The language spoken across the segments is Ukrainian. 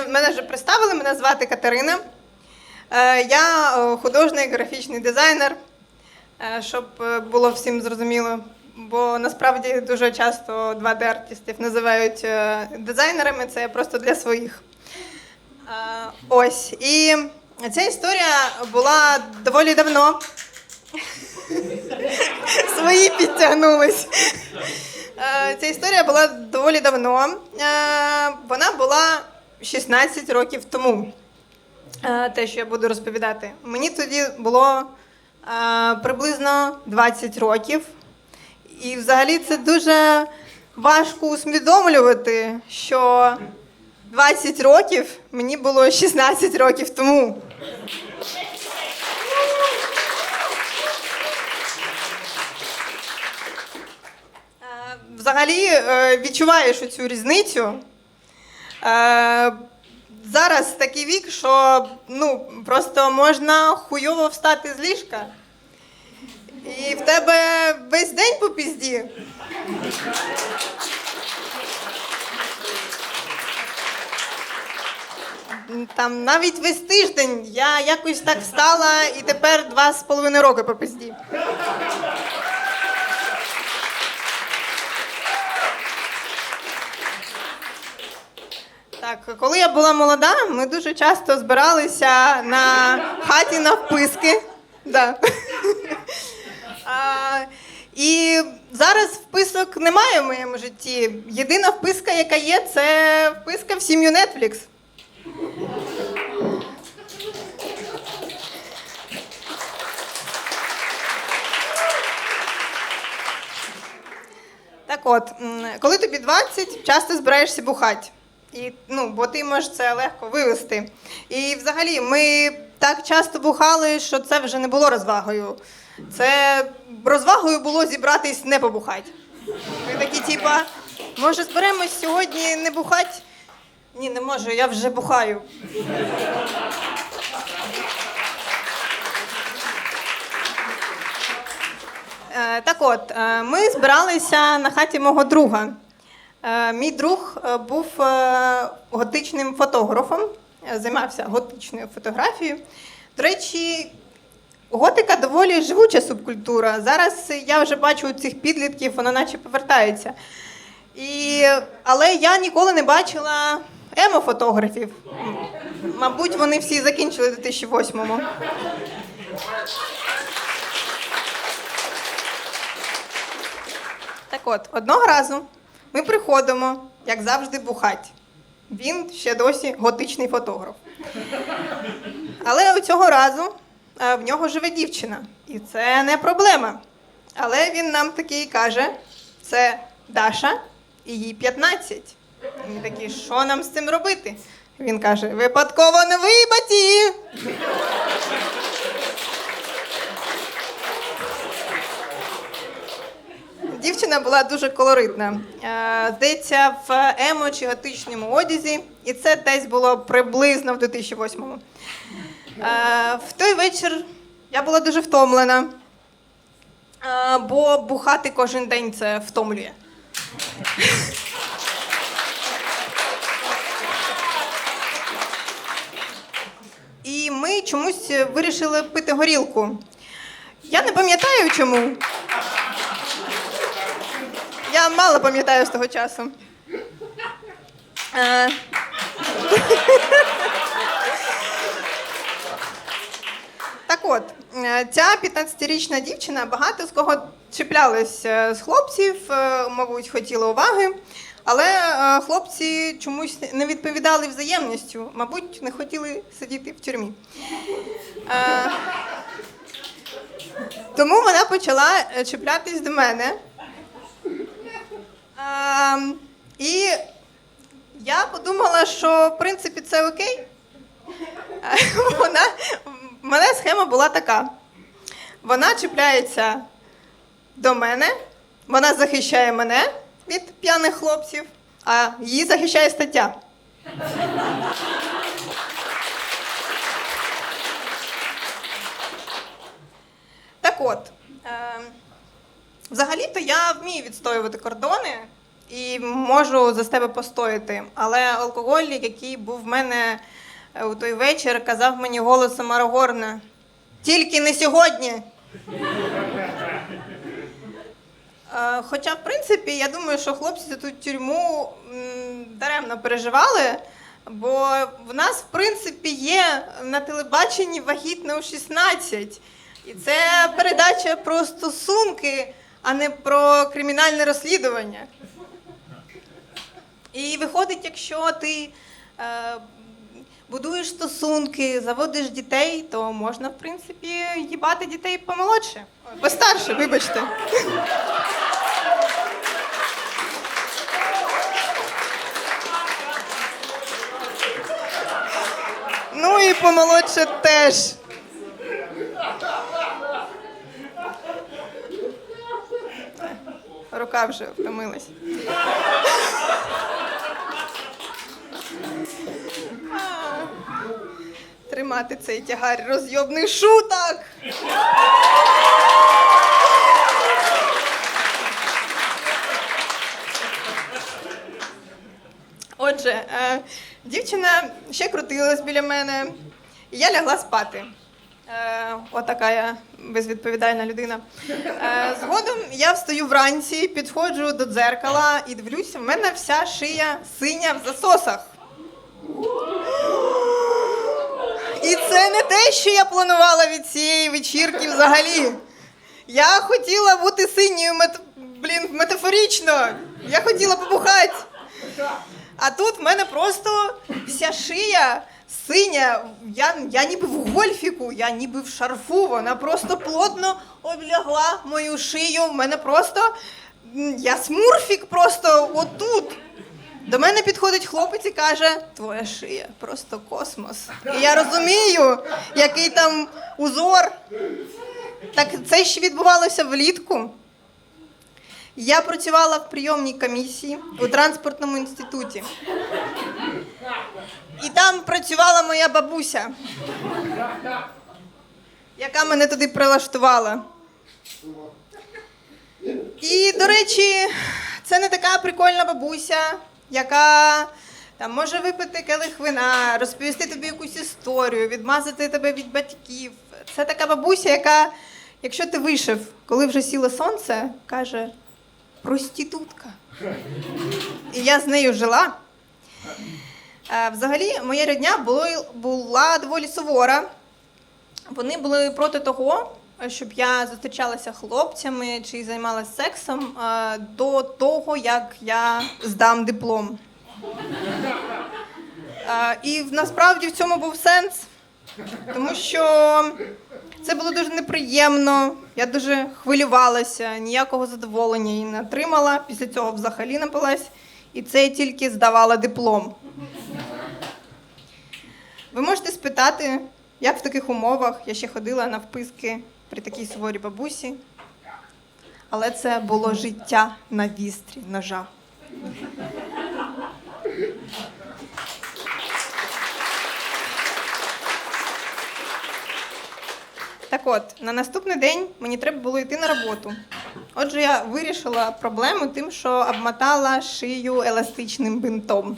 мене, мене вже представили, мене звати Катерина. Е, Я художник, графічний дизайнер, е, щоб е, було всім зрозуміло. Бо насправді дуже часто 2D-артистів називають дизайнерами, це просто для своїх. Ось. І ця історія була доволі давно. Свої підтягнулись. Ця історія була доволі давно. Вона була 16 років тому. Е, Те, що я буду розповідати. Мені тоді було е, приблизно 20 років. І взагалі це дуже важко усвідомлювати, що 20 років мені було 16 років тому. Е, Взагалі відчуваєш цю різницю. Е, Зараз такий вік, що ну, просто можна хуйово встати з ліжка. І в тебе весь день по пізді. Там навіть весь тиждень я якось так встала і тепер два з половиною роки по пізді. Так, коли я була молода, ми дуже часто збиралися на хаті навписки. Да. А, і зараз вписок немає в моєму житті. Єдина вписка, яка є, це вписка в сім'ю Netflix. Так от, коли тобі 20, часто збираєшся бухати. І, ну, бо ти можеш це легко вивести. І взагалі, ми так часто бухали, що це вже не було розвагою. Це розвагою було зібратись не побухати. Ми такі, типа, може, зберемось сьогодні не бухати? Ні, не можу, я вже бухаю. Е, Так от, е, ми збиралися на хаті мого друга. Е, Мій друг е, був е, готичним фотографом, займався готичною фотографією. До речі, готика доволі живуча субкультура. Зараз я вже бачу цих підлітків, вона наче повертається. І, але я ніколи не бачила емо-фотографів. Мабуть, вони всі закінчили у 2008-му. Так от, одного разу ми приходимо, як завжди, бухать. Він ще досі готичний фотограф. Але цього разу е, в нього живе дівчина. І це не проблема. Але він нам такий каже: це Даша, і їй 15. І ми такі, що нам з цим робити? Він каже: випадково не вибаті. Дівчина була дуже колоритна. Е, Здається, в емо чи готичному одязі, і це десь було приблизно в 2008-му. Е, В той вечір я була дуже втомлена, е, бо бухати кожен день це втомлює. І ми чомусь вирішили пити горілку. Я не пам'ятаю чому. Я мало пам'ятаю з того часу. Е, Так от, е, ця 15-річна дівчина багато з кого чіплялась з хлопців, е, мабуть, хотіла уваги, але хлопці чомусь не відповідали взаємністю, мабуть, не хотіли сидіти в тюрмі. Тому вона почала чіплятись до мене. Ем, і я подумала, що в принципі це окей. Вона, в мене схема була така: вона чіпляється до мене, вона захищає мене від п'яних хлопців, а її захищає стаття. Так от, ем, взагалі-то я вмію відстоювати кордони, і можу за тебе постояти. Але алкоголь, який був в мене е, у той вечір, казав мені голосом Арагорна: тільки не сьогодні. Е, Хоча, в принципі, я думаю, що хлопці за ту тюрму даремно переживали, бо в нас, в принципі, є на телебаченні вагітна у 16. І це передача про стосунки, а не про кримінальне розслідування. І виходить, якщо ти е, будуєш стосунки, заводиш дітей, то можна, в принципі, їбати дітей помолодше. Постарше, вибачте. Ну і помолодше теж. Рука вже втомилась. Тримати цей тягар розйобних шуток. Отже, е, дівчина ще крутилась біля мене, і я лягла спати. Е, отака я безвідповідальна людина. Е, згодом я встаю вранці, підходжу до дзеркала і дивлюся, в мене вся шия синя в засосах. Це не те, що я планувала від цієї вечірки взагалі. Я хотіла бути синьою мет... блін, метафорично. Я хотіла побухати. А тут в мене просто вся шия синя. Я, я ніби в гольфіку, я ніби в шарфу. Вона просто плотно облягла мою шию. В мене просто. Я смурфік просто отут. До мене підходить хлопець і каже: Твоя шия просто космос. І я розумію, який там узор. Так це ще відбувалося влітку. Я працювала в прийомній комісії у транспортному інституті. І там працювала моя бабуся, яка мене туди прилаштувала. І, до речі, це не така прикольна бабуся, яка там може випити келих вина, розповісти тобі якусь історію, відмазати тебе від батьків. Це така бабуся, яка, якщо ти вийшов, коли вже сіло сонце, каже проститутка. І я з нею жила. Взагалі, моя рідня була доволі сувора. Вони були проти того, щоб я зустрічалася хлопцями чи займалася сексом е, до того, як я здам диплом. Е, І насправді в цьому був сенс, тому що це було дуже неприємно. Я дуже хвилювалася, ніякого задоволення її не отримала. Після цього взагалі напилась. І це я тільки здавала диплом. Ви можете спитати, як в таких умовах я ще ходила на вписки при такій суворій бабусі. Але це було життя на вістрі ножа. Так от, на наступний день мені треба було йти на роботу. Отже, я вирішила проблему тим, що обмотала шию еластичним бинтом.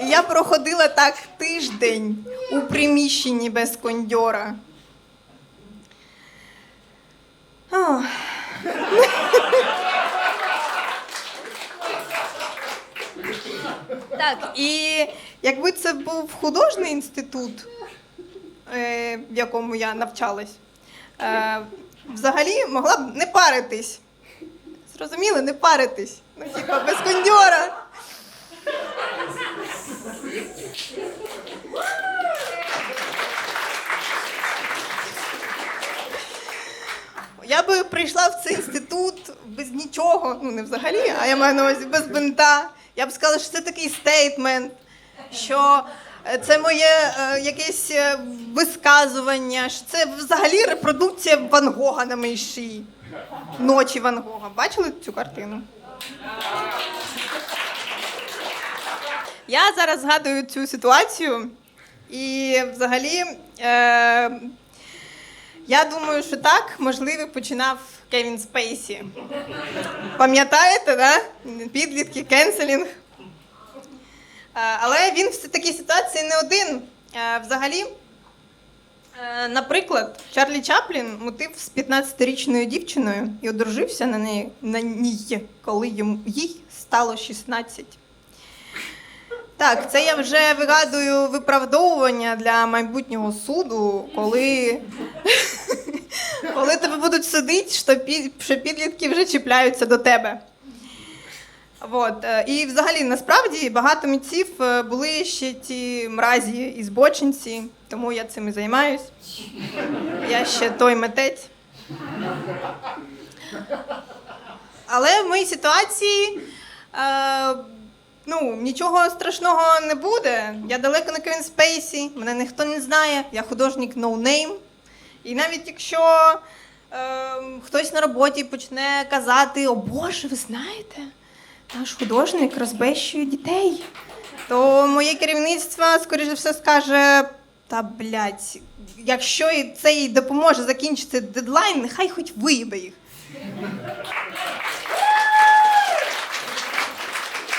І я проходила так тиждень у приміщенні без кондьора. Ох. Так, і якби це був художній інститут, е, в якому я навчалась, е, взагалі могла б не паритись. Зрозуміли, не паритись. Ну, типа, без кондьора. Я би прийшла в цей інститут без нічого, ну не взагалі, а я маю на увазі без бинта. Я б сказала, що це такий стейтмент, що е, це моє е, якесь е, висказування, що це взагалі репродукція Ван Гога на моїй шиї. Ночі Ван Гога. Бачили цю картину? Я зараз згадую цю ситуацію, і взагалі е, Я думаю, що так, можливо, починав Кевін Спейсі. Пам'ятаєте, да? Підлітки, кенселінг. Е, Але він в такій ситуації не один. Е, Взагалі, е, наприклад, Чарлі Чаплін мутив з 15-річною дівчиною і одружився на неї на ній, коли йому їй стало 16. Так, це я вже вигадую виправдовування для майбутнього суду, коли, коли тебе будуть судити, що, пі- що підлітки вже чіпляються до тебе. От. е, І взагалі, насправді, багато митців е, були ще ті мразі і збочинці, тому я цим і займаюсь. Я ще той митець. Але в моїй ситуації е, ну, нічого страшного не буде. Я далеко не Кевін Спейсі, мене ніхто не знає, я художник no name. І навіть якщо е, хтось на роботі почне казати, о Боже, ви знаєте, наш художник розбещує дітей, то моє керівництво, скоріше за все, скаже: та блядь, якщо це їй допоможе закінчити дедлайн, нехай хоч виїбе їх.